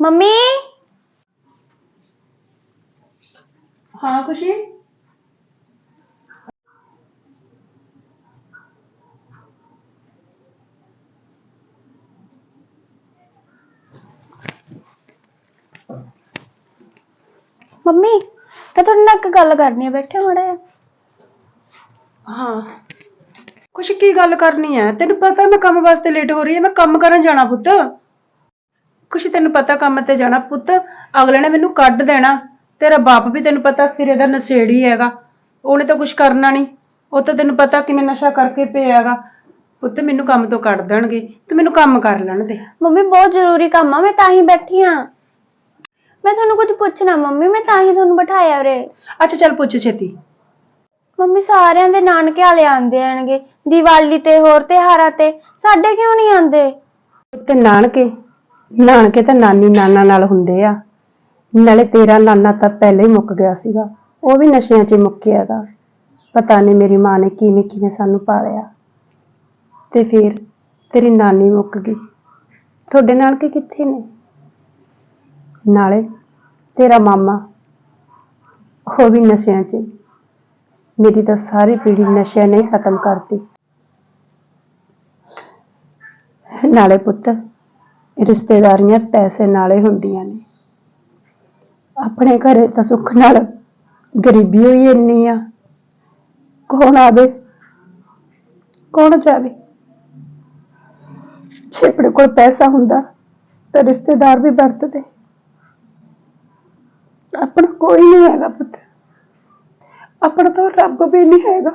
Mummy? ਹਾਂ ਖੁਸ਼ੀ? Mummy ਮੈਂ ਤੁਹਾਡੇ ਨਾਲ ਇੱਕ ਗੱਲ ਕਰਨੀ ਹੈ ਬੈਠੇ ਮੜਾ ਹਾਂ। ਖੁਸ਼ੀ ਕੀ ਗੱਲ ਕਰਨੀ ਹੈ ਤੈਨੂੰ ਪਤਾ ਮੈਂ ਕੰਮ ਵਾਸਤੇ ਲੇਟ ਹੋ ਰਹੀ ਹਾਂ ਮੈਂ ਕੰਮ ਕਰਨ ਜਾਣਾ ਪੁੱਤ। ਖੁਸ਼ੀ ਤੈਨੂੰ ਪਤਾ ਕੰਮ ਤੇ ਜਾਣਾ ਪੁੱਤ ਅਗਲੇ ਨੇ ਮੈਨੂੰ ਕੱਢ ਦੇਣਾ ਤੇਰਾ ਬਾਪ ਵੀ ਤੈਨੂੰ ਪਤਾ ਸਿਰੇ ਦਾ ਨਸ਼ੇੜੀ ਹੈਗਾ ਉਹਨੇ ਤਾਂ ਕੁਝ ਕਰਨਾ ਨਹੀਂ ਉਹ ਤਾਂ ਤੈਨੂੰ ਪਤਾ ਕਿਵੇਂ ਨਸ਼ਾ ਕਰਕੇ ਪਿਆ ਹੈਗਾ ਪੁੱਤ ਮੈਨੂੰ ਕੰਮ ਤੋਂ ਕੱਢ ਦੇਣਗੇ ਤੇ ਮੈਨੂੰ ਕੰਮ ਕਰ ਲੈਣ ਦੇ। ਮੰਮੀ ਬਹੁਤ ਜ਼ਰੂਰੀ ਕੰਮ ਆ ਮੈਂ ਤਾਂ ਹੀ ਬੈਠੀ ਆ ਮੈਂ ਤੁਹਾਨੂੰ ਕੁਝ ਪੁੱਛਣਾ ਮੰਮੀ ਮੈਂ ਤਾਂ ਹੀ ਤੁਹਾਨੂੰ ਬਿਠਾਇਆ ਉਰੇ। ਅੱਛਾ ਚੱਲ ਪੁੱਛ ਛੇਤੀ। ਮੰਮੀ ਸਾਰਿਆਂ ਦੇ ਨਾਨਕੇ ਵਾਲੇ ਆਂਦੇ ਆਣਗੇ ਦੀਵਾਲੀ ਤੇ ਹੋਰ ਤਿਉਹਾਰਾਂ ਤੇ ਸਾਡੇ ਕਿਉਂ ਨਹੀਂ ਆਂਦੇ ਤੇ ਨਾਨਕੇ? ਨਾਨਕੇ ਤਾਂ ਨਾਨੀ ਨਾਨਾ ਨਾਲ ਹੁੰਦੇ ਆ। ਨਾਲੇ ਤੇਰਾ ਨਾਨਾ ਤਾਂ ਪਹਿਲੇ ਹੀ ਮੁੱਕ ਗਿਆ ਸੀਗਾ। ਉਹ ਵੀ ਨਸ਼ਿਆਂ 'ਚ ਹੀ ਮੁੱਕਿਆਗਾ ਪਤਾ ਨਹੀਂ ਮੇਰੀ ਮਾਂ ਨੇ ਕਿਵੇਂ ਕਿਵੇਂ ਸਾਨੂੰ ਪਾਲਿਆ। ਤੇ ਫਿਰ ਤੇਰੀ ਨਾਨੀ ਮੁੱਕ ਗਈ। ਤੁਹਾਡੇ ਨਾਲ ਨਾਨਕੇ ਕਿੱਥੇ ਨੇ? ਨਾਲੇ ਤੇਰਾ ਮਾਮਾ, ਉਹ ਵੀ ਨਸ਼ਿਆਂ 'ਚ ਹੀ। ਮੇਰੀ ਤਾਂ ਸਾਰੀ ਪੀੜ੍ਹੀ ਨਸ਼ਿਆਂ ਨੇ ਖਤਮ ਕਰਤੀ। ਨਾਲੇ ਪੁੱਤ ਰਿਸ਼ਤੇਦਾਰੀਆਂ ਪੈਸੇ ਨਾਲੇ ਹੁੰਦੀਆਂ ਨੇ। ਆਪਣੇ ਘਰੇ ਤਾਂ ਸੁੱਖ ਨਾਲ ਗਰੀਬੀ ਹੋਈ ਇੰਨੀ ਆ। ਕੌਣ ਆਵੇ? ਕੌਣ ਜਾਵੇ? ਜੇ ਆਪਣੇ ਕੋਲ ਪੈਸਾ ਹੁੰਦਾ ਤਾਂ ਰਿਸ਼ਤੇਦਾਰ ਵੀ ਵਰਤਦੇ। ਆਪਣਾ ਕੋਈ ਨਹੀਂ ਹੈਗਾ ਪੁੱਤ। ਆਪਣਾ ਤਾਂ ਰੱਬ ਵੀ ਨਹੀਂ ਹੈਗਾ।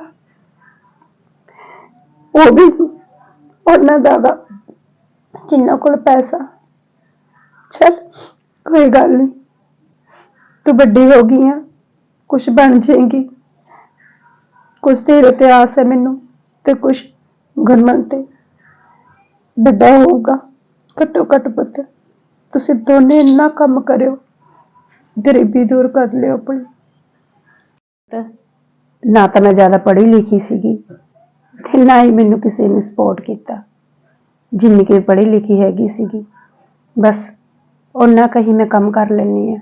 ਉਹ ਵੀ ਉਹਨਾਂ ਦਾ ਜਿੰਨਾ ਕੋਲ ਪੈਸਾ। ਚਲ, ਕੋਈ ਗੱਲ ਨਹੀਂ ਤੂੰ ਵੱਡੀ ਹੋ ਗਈ ਆ ਕੁਝ ਬਣ ਜਾਏਗੀ। ਕੁਝ ਤੇਰੇ ਤੇ ਆਸ ਹੈ ਮੈਨੂੰ ਤੇ ਕੁਝ ਗੁਰਮਨ ਤੇ। ਵੱਡਾ ਹੋਊਗਾ ਘੱਟੋ ਘੱਟ ਪੁੱਤ। ਤੁਸੀਂ ਦੋਨੇ ਇੰਨਾ ਕੰਮ ਕਰਿਓ, ਗਰੀਬੀ ਦੂਰ ਕਰ ਲਿਓ ਆਪਣੀ। ਨਾ ਤਾਂ ਮੈਂ ਜ਼ਿਆਦਾ ਪੜ੍ਹੀ ਲਿਖੀ ਸੀਗੀ ਤੇ ਨਾ ਹੀ ਮੈਨੂੰ ਕਿਸੇ ਨੇ ਸਪੋਰਟ ਕੀਤਾ। ਜਿੰਨੀ ਕਿ ਪੜ੍ਹੀ ਲਿਖੀ ਹੈਗੀ ਸੀਗੀ। ਬਸ ਉਹਨਾਂ ਕਹੀ ਮੈਂ ਕੰਮ ਕਰ ਲੈਣੀ ਆ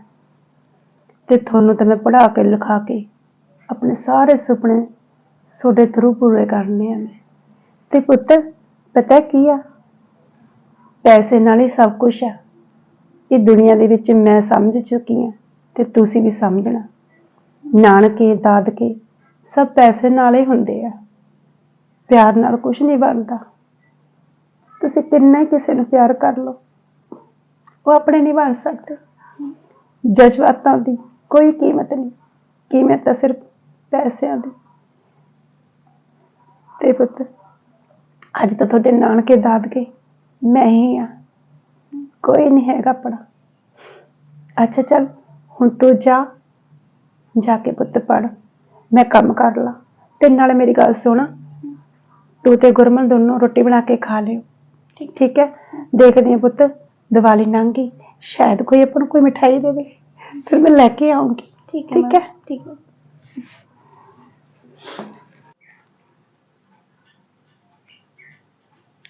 ਤੇ ਤੁਹਾਨੂੰ ਤਾਂ ਮੈਂ ਪੜ੍ਹਾ ਕੇ, ਲਿਖਾ ਕੇ ਆਪਣੇ ਸਾਰੇ ਸੁਪਨੇ ਤੁਹਾਡੇ ਥਰੂ ਪੂਰੇ ਕਰਨੇ ਆ ਮੈਂ। ਤੇ ਪੁੱਤ, ਪਤਾ ਕੀ ਆ? ਪੈਸੇ ਨਾਲ ਹੀ ਸਭ ਕੁਝ ਆ। ਇਹ ਦੁਨੀਆ ਦੇ ਵਿੱਚ ਮੈਂ ਸਮਝ ਚੁੱਕੀ ਆ ਤੇ ਤੁਸੀਂ ਵੀ ਸਮਝਣਾ। ਨਾਨਕੇ, ਦਾਦਕੇ ਸਭ ਪੈਸੇ ਨਾਲ ਹੀ ਹੁੰਦੇ ਆ। ਪਿਆਰ ਨਾਲ ਕੁਝ ਨਹੀਂ ਬਣਦਾ। ਤੁਸੀਂ ਕਿੰਨਾ ਹੀ ਕਿਸੇ ਨੂੰ ਪਿਆਰ ਕਰ ਲਓ। ਉਹ ਆਪਣੇ ਨਹੀਂ ਬਣ ਸਕਦੇ। ਜਜ਼ਬਾਤਾਂ ਦੀ ਕੋਈ ਕੀਮਤ ਨਹੀਂ। ਕੀਮਤ ਤਾਂ ਸਿਰਫ ਪੈਸਿਆਂ ਦੀ। ਤੇ ਪੁੱਤ, ਅੱਜ ਤਾਂ ਤੁਹਾਡੇ ਨਾਨਕੇ ਦਾਦਕੇ ਮੈਂ ਹੀ ਆ। ਕੋਈ ਨਹੀਂ ਹੈਗਾ ਆਪਣਾ। ਅੱਛਾ, ਚੱਲ, ਹੁਣ ਤੂੰ ਜਾ। ਜਾ ਕੇ ਪੁੱਤ ਪੜ ਮੈਂ ਕੰਮ ਕਰ ਲਾਂ। ਤੇ ਨਾਲੇ ਮੇਰੀ ਗੱਲ ਸੁਣ। ਤੂੰ ਤੇ ਗੁਰਮਨ ਦੋਨੋਂ ਰੋਟੀ ਬਣਾ ਕੇ ਖਾ ਲਿਓ। ਠੀਕ ਠੀਕ ਹੈ। ਦੇਖਦੇ ਹਾਂ ਪੁੱਤ ਦੀਵਾਲੀ ਲੰਘ ਗਈ ਸ਼ਾਇਦ ਕੋਈ ਆਪਾਂ ਨੂੰ ਕੋਈ ਮਿਠਾਈ ਦੇਵੇ। ਫਿਰ ਮੈਂ ਲੈ ਕੇ ਆਉਂਗੀ। ਠੀਕ ਠੀਕ ਹੈ? ਠੀਕ ਹੈ।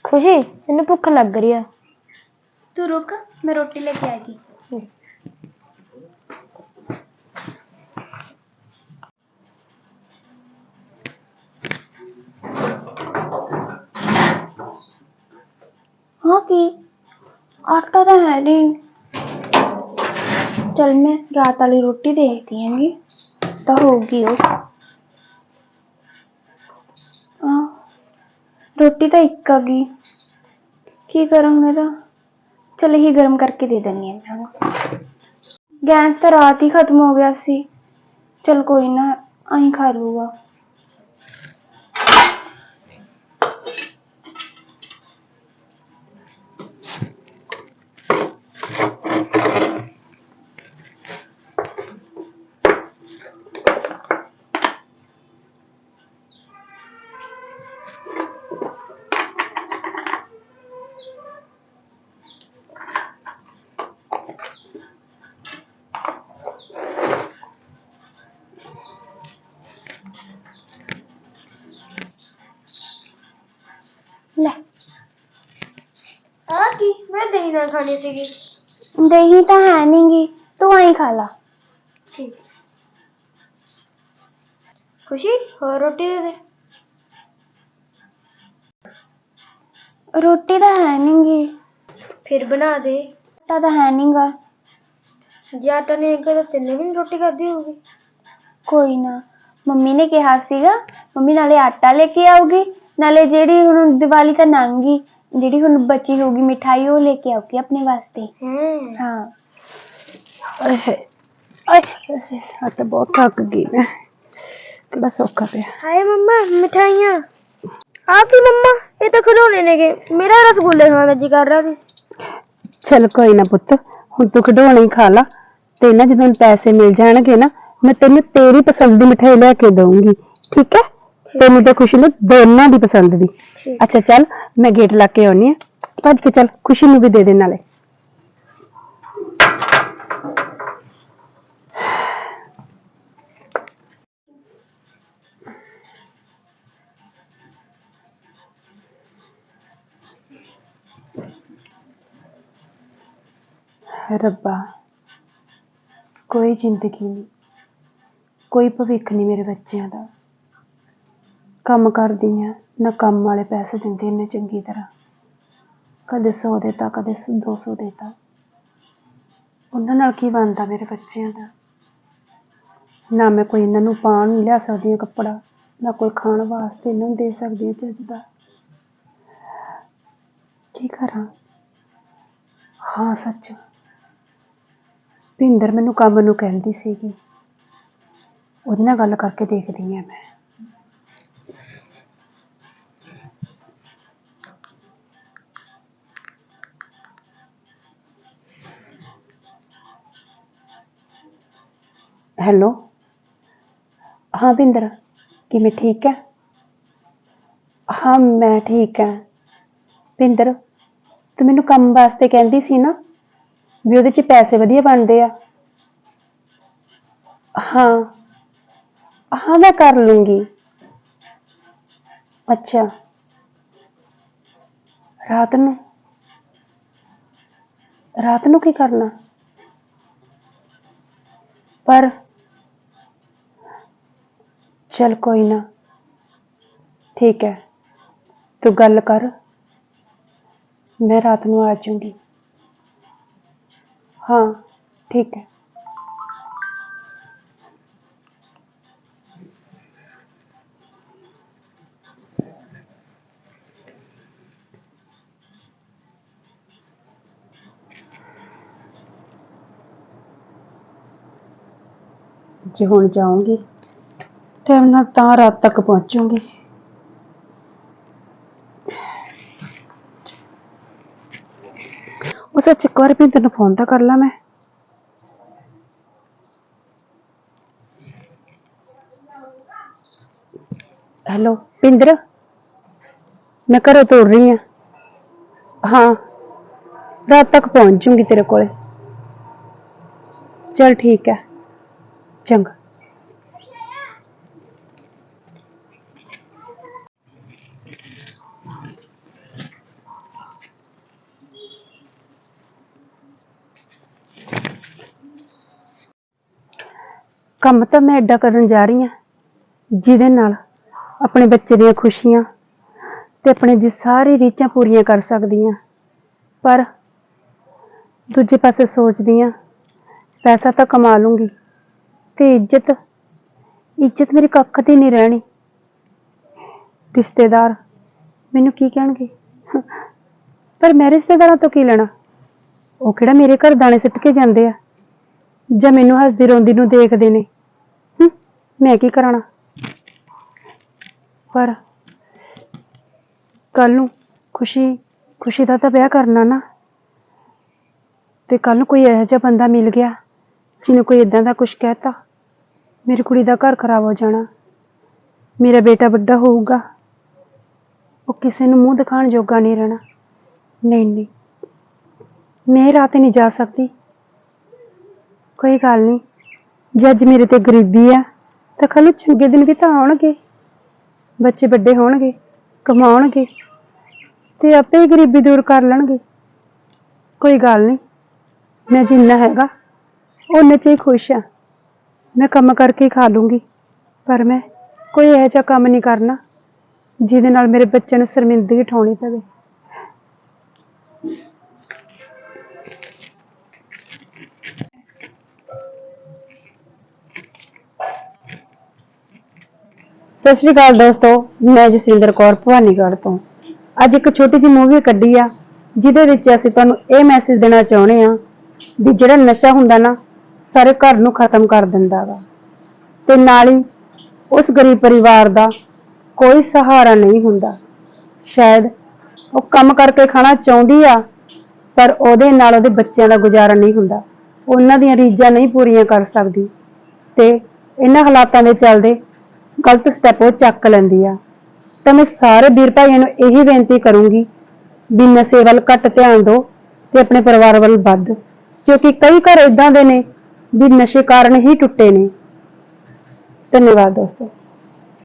ਖੁਸ਼ੀ ਮੈਨੂੰ ਭੁੱਖ ਲੱਗ ਰਹੀ ਆ। ਤੂੰ ਰੁਕ ਮੈਂ ਰੋਟੀ ਲੈ ਕੇ ਆਏਗੀ। ਹਾਂ ਕੀ ਆਟਾ ਤਾਂ ਹੈ ਨਹੀਂ ਚਲ ਮੈਂ ਰਾਤ ਵਾਲੀ ਰੋਟੀ ਦੇਖਦੀ ਆਂਗੀ ਤਾਂ ਹੋਊਗੀ ਉਹ ਹਾਂ ਰੋਟੀ ਤਾਂ ਇੱਕ ਆ ਗਈ ਕੀ ਕਰਾਂ ਹੁਣ ਇਹਦਾ ਚਲ ਇਹੀ ਗਰਮ ਕਰਕੇ ਦੇ ਦਿੰਨੀ ਆ ਇਹਨਾਂ ਨੂੰ ਗੈਸ ਤਾਂ ਰਾਤ ਹੀ ਖਤਮ ਹੋ ਗਿਆ ਸੀ ਦਹੀਂ ਨਾਲ ਖਾਣੀ ਸੀਗੀ। ਦਹੀਂ ਤਾਂ ਹੈ ਨਹੀਂਗੀ ਤੂੰ ਆਈ ਖਾ ਲਾ। ਠੀਕ। ਖੁਸ਼ੀ ਹੋਰ ਰੋਟੀ ਦੇ ਦੇ। ਰੋਟੀ ਤਾਂ ਹੈ ਨਹੀਂਗੀ ਫਿਰ ਬਣਾ ਦੇ। ਆਟਾ ਤਾਂ ਹੈ ਨਹੀਂਗਾ ਜੇ ਆਟਾ ਨਹੀਂ ਹੈਗਾ ਤਾਂ ਤਿੰਨੇ ਵੀ ਨੀ ਰੋਟੀ ਖਾਦੀ ਹੋਊਗੀ। ਕੋਈ ਨਾ ਮੰਮੀ ਨੇ ਕਿਹਾ ਸੀਗਾ ਮੰਮੀ ਨਾਲੇ ਆਟਾ ਲੈ ਕੇ ਆਊਗੀ ਨਾਲੇ ਜਿਹੜੀ ਹੁਣ ਦੀਵਾਲੀ ਤਾਂ ਲੰਘ ਗਈ ਜਿਹੜੀ ਹੁਣ ਬਚੀ ਹੋਊਗੀ ਮਿਠਾਈ ਉਹ ਲੈ ਕੇ ਆਊਗੀ ਆਪਣੇ ਵਾਸਤੇ। ਹੂੰ। ਹਾਂ। ਹਾਏ ਆਏ ਆ ਤਾਂ ਬਹੁਤ ਥੱਕ ਗਈ ਮੈਂ। ਕਿਹੜਾ ਸੌਖਾ ਪਿਆ। ਹਾਏ ਮੰਮਾ ਮਿਠਾਈਆਂ। ਆ ਕੀ ਮੰਮਾ ਇਹ ਤਾਂ ਖਿਡੌਣੇ ਨੇਗੇ। ਮੇਰਾ ਰਸਗੁੱਲੇ ਖਾਣ ਦਾ ਜੀ ਕਰ ਰਿਹਾ ਸੀ। ਚਲ ਕੋਈ ਨਾ ਪੁੱਤ ਹੁਣ ਤੂੰ ਖਿਡੌਣੇ ਹੀ ਖਾ ਲਾ। ਤੇ ਨਾ ਜਦੋਂ ਪੈਸੇ ਮਿਲ ਜਾਣਗੇ ਨਾ ਮੈਂ ਤੈਨੂੰ ਤੇਰੀ ਪਸੰਦ ਦੀ ਮਿਠਾਈ ਲੈ ਕੇ ਦਊਂਗੀ। ਠੀਕ ਹੈ? ਤੈਨੂੰ ਤੇ ਖੁਸ਼ੀ ਨੂੰ ਦੋਨਾਂ ਦੀ ਪਸੰਦ ਦੀ। ਅੱਛਾ, ਚੱਲ ਮੈਂ ਗੇਟ ਲਾ ਕੇ ਆਉਣੀ ਆ। ਭੱਜ ਕੇ ਚੱਲ, ਖੁਸ਼ੀ ਨੂੰ ਵੀ ਦੇ ਦੇ ਨਾਲੇ। ਰੱਬਾ, ਕੋਈ ਜ਼ਿੰਦਗੀ ਨਹੀਂ, ਕੋਈ ਭਵਿੱਖ ਨਹੀਂ ਮੇਰੇ ਬੱਚਿਆਂ ਦਾ। ਕੰਮ ਕਰਦੀ ਆ। ਨਾ ਕੰਮ ਵਾਲੇ ਪੈਸੇ ਦਿੰਦੇ ਨੇ ਚੰਗੀ ਤਰ੍ਹਾਂ। ਕਦੇ 100 ਦੇਤਾ, ਕਦੇ 200 ਦੇਤਾ। ਉਹਨਾਂ ਨਾਲ ਕੀ ਬਣਦਾ ਮੇਰੇ ਬੱਚਿਆਂ ਦਾ? ਨਾ ਮੈਂ ਕੋਈ ਇਹਨਾਂ ਨੂੰ ਪਾਉਣ ਨੂੰ ਲਿਆ ਸਕਦੀ ਹਾਂ ਕੱਪੜਾ। ਨਾ ਕੋਈ ਖਾਣ ਵਾਸਤੇ ਇਹਨਾਂ ਨੂੰ ਦੇ ਸਕਦੀ ਹਾਂ ਚੱਜ ਦਾ। ਕੀ ਕਰਾਂ? ਹਾਂ, ਸੱਚ। ਭਿੰਦਰ ਮੈਨੂੰ ਕੰਮ ਨੂੰ ਕਹਿੰਦੀ ਸੀਗੀ। ਉਹਦੇ ਨਾਲ ਗੱਲ ਕਰਕੇ ਦੇਖਦੀ ਆ ਮੈਂ। ਹੈਲੋ? ਹਾਂ ਭਿੰਦਰ ਕਿਵੇਂ ਠੀਕ ਹੈ? ਹਾਂ, ਮੈਂ ਠੀਕ ਹਾਂ। ਭਿੰਦਰ ਤੂੰ ਮੈਨੂੰ ਕੰਮ ਵਾਸਤੇ ਕਹਿੰਦੀ ਸੀ ਨਾ, ਵੀ ਉਹਦੇ ਚ ਪੈਸੇ ਵਧੀਆ ਬਣਦੇ ਆ। ਹਾਂ। ਹਾਂ, ਮੈਂ ਕਰ ਲੂੰਗੀ। ਅੱਛਾ। ਰਾਤ ਨੂੰ? ਰਾਤ ਨੂੰ ਕੀ ਕਰਨਾ? ਪਰ ਚਲ ਕੋਈ ਨਾ। ਠੀਕ ਹੈ। ਤੂੰ ਗੱਲ ਕਰ। ਮੈਂ ਰਾਤ ਨੂੰ ਆ ਜਾਊਂਗੀ। ਹਾਂ, ਠੀਕ ਹੈ। ਜੇ ਹੁਣ ਜਾਊਂਗੀ। ਟਾਈਮ ਨਾਲ ਤਾਂ ਰਾਤ ਤੱਕ ਪਹੁੰਚੂੰਗੀ ਉਹ ਸੱਚ ਇੱਕ ਵਾਰ ਭਿੰਦਰ ਨੂੰ ਫੋਨ ਤਾਂ ਕਰ ਲਾਂ ਮੈਂ ਹੈਲੋ ਭਿੰਦਰ ਮੈਂ ਘਰੋਂ ਤੁਰ ਰਹੀ ਹਾਂ ਹਾਂ ਰਾਤ ਤੱਕ ਪਹੁੰਚ ਜੂੰਗੀ ਤੇਰੇ ਕੋਲੇ ਚਲ ਠੀਕ ਹੈ ਚੰਗਾ ਕੰਮ ਤਾਂ ਮੈਂ ਐਡਾ ਕਰਨ ਜਾ ਰਹੀ ਹਾਂ, ਜਿਹਦੇ ਨਾਲ ਆਪਣੇ ਬੱਚੇ ਦੀਆਂ ਖੁਸ਼ੀਆਂ ਤੇ ਆਪਣੇ ਜੀ ਸਾਰੀ ਰੀਚਾਂ ਪੂਰੀਆਂ ਕਰ ਸਕਦੀ ਹਾਂ। ਪਰ ਦੂਜੇ ਪਾਸੇ ਸੋਚਦੀ ਹਾਂ, ਪੈਸਾ ਤਾਂ ਕਮਾ ਲੂੰਗੀ ਤੇ ਇੱਜ਼ਤ ਇੱਜ਼ਤ ਮੇਰੀ ਕੱਖ ਦੀ ਨਹੀਂ ਰਹਿਣੀ। ਰਿਸ਼ਤੇਦਾਰ ਮੈਨੂੰ ਕੀ ਕਹਿਣਗੇ? ਪਰ ਮੈਂ ਰਿਸ਼ਤੇਦਾਰਾਂ ਤੋਂ ਕੀ ਲੈਣਾ? ਉਹ ਕਿਹੜਾ ਮੇਰੇ ਘਰ ਦਾਣੇ ਸਿੱਟ ਕੇ ਜਾਂਦੇ ਆ ਜਾਂ ਮੈਨੂੰ ਹੱਸਦੀ ਰੋਂਦੀ ਨੂੰ ਦੇਖਦੇ ਨੇ? ਮੈਂ ਕੀ ਕਰਾਣਾ? ਪਰ ਕੱਲ ਨੂੰ ਖੁਸ਼ੀ ਖੁਸ਼ੀ ਦਾ ਤਾਂ ਵਿਆਹ ਕਰਨਾ ਨਾ। ਤੇ ਕੱਲ ਨੂੰ ਕੋਈ ਇਹੋ ਜਿਹਾ ਬੰਦਾ ਮਿਲ ਗਿਆ, ਜਿਹਨੇ ਕੋਈ ਇਦਾਂ ਦਾ ਕੁਝ ਕਹਿਤਾ, ਮੇਰੀ ਕੁੜੀ ਦਾ ਘਰ ਖਰਾਬ ਹੋ ਜਾਣਾ, ਮੇਰਾ ਬੇਟਾ ਵੱਡਾ ਹੋਊਗਾ, ਉਹ ਕਿਸੇ ਨੂੰ ਮੂੰਹ ਦਿਖਾਉਣ ਜੋਗਾ ਨਹੀਂ ਰਹਿਣਾ। ਨਹੀਂ ਨਹੀਂ, ਮੈਂ ਰਾਤ ਨਹੀਂ ਜਾ ਸਕਦੀ। ਕੋਈ ਗੱਲ ਨਹੀਂ, ਜੇ ਅੱਜ ਮੇਰੇ ਤੇ ਗਰੀਬੀ ਆ ਤਾਂ ਕੱਲ ਨੂੰ ਚੰਗੇ ਦਿਨ ਵੀ ਤਾਂ ਆਉਣਗੇ। ਬੱਚੇ ਵੱਡੇ ਹੋਣਗੇ, ਕਮਾਉਣਗੇ ਤੇ ਆਪੇ ਹੀ ਗਰੀਬੀ ਦੂਰ ਕਰ ਲੈਣਗੇ। ਕੋਈ ਗੱਲ ਨਹੀਂ, ਮੈਂ ਜਿੰਨਾ ਹੈਗਾ ਉਹਨੇ ਚ ਹੀ ਖੁਸ਼ ਆ ਮੈਂ ਕੰਮ ਕਰਕੇ ਹੀ ਖਾ ਲੂੰਗੀ, ਪਰ ਮੈਂ ਕੋਈ ਇਹੋ ਜਿਹਾ ਕੰਮ ਨਹੀਂ ਕਰਨਾ ਜਿਹਦੇ ਨਾਲ ਮੇਰੇ ਬੱਚਿਆਂ ਨੂੰ ਸ਼ਰਮਿੰਦਗੀ ਉਠਾਉਣੀ ਪਵੇ। ਸਤਿ ਸ਼੍ਰੀ ਅਕਾਲ ਦੋਸਤੋ, ਮੈਂ ਜਸਵਿੰਦਰ ਕੌਰ ਭਵਾਨੀਗੜ੍ਹ ਤੋਂ। ਅੱਜ ਇੱਕ ਛੋਟੀ ਜਿਹੀ ਮੂਵੀ ਕੱਢੀ ਆ, ਜਿਹਦੇ ਵਿੱਚ ਅਸੀਂ ਤੁਹਾਨੂੰ ਇਹ ਮੈਸੇਜ ਦੇਣਾ ਚਾਹੁੰਦੇ ਆ ਵੀ ਜਿਹੜਾ ਨਸ਼ਾ ਹੁੰਦਾ ਨਾ, ਸਾਰੇ ਘਰ ਨੂੰ ਖਤਮ ਕਰ ਦਿੰਦਾ ਵਾ। ਤੇ ਨਾਲ ਹੀ ਉਸ ਗਰੀਬ ਪਰਿਵਾਰ ਦਾ ਕੋਈ ਸਹਾਰਾ ਨਹੀਂ ਹੁੰਦਾ। ਸ਼ਾਇਦ ਉਹ ਕੰਮ ਕਰਕੇ ਖਾਣਾ ਚਾਹੁੰਦੀ ਆ, ਪਰ ਉਹਦੇ ਨਾਲ ਉਹਦੇ ਬੱਚਿਆਂ ਦਾ ਗੁਜ਼ਾਰਾ ਨਹੀਂ ਹੁੰਦਾ। ਉਹਨਾਂ ਦੀਆਂ ਰੀਝਾਂ ਨਹੀਂ ਪੂਰੀਆਂ ਕਰ ਸਕਦੀ। ਤੇ ਇਹਨਾਂ ਹਾਲਾਤਾਂ ਦੇ ਚੱਲਦੇ ਗਲਤ ਸਟੈਪ ਉਹ ਚੱਕ ਲੈਂਦੀ ਆ। ਤਾਂ ਮੈਂ ਸਾਰੇ ਵੀਰ ਭਾਈਆਂ ਨੂੰ ਇਹੀ ਬੇਨਤੀ ਕਰੂੰਗੀ ਵੀ ਨਸ਼ੇ ਵੱਲ ਘੱਟ ਧਿਆਨ ਦਿਓ ਤੇ ਆਪਣੇ ਪਰਿਵਾਰ ਵੱਲ ਵੱਧ। ਕਿਉਂਕਿ ਕਈ ਘਰ ਇਦਾਂ ਦੇ ਨੇ ਵੀ ਨਸ਼ੇ ਕਾਰਨ ਹੀ ਟੁੱਟੇ ਨੇ। ਧੰਨਵਾਦ ਦੋਸਤੋ।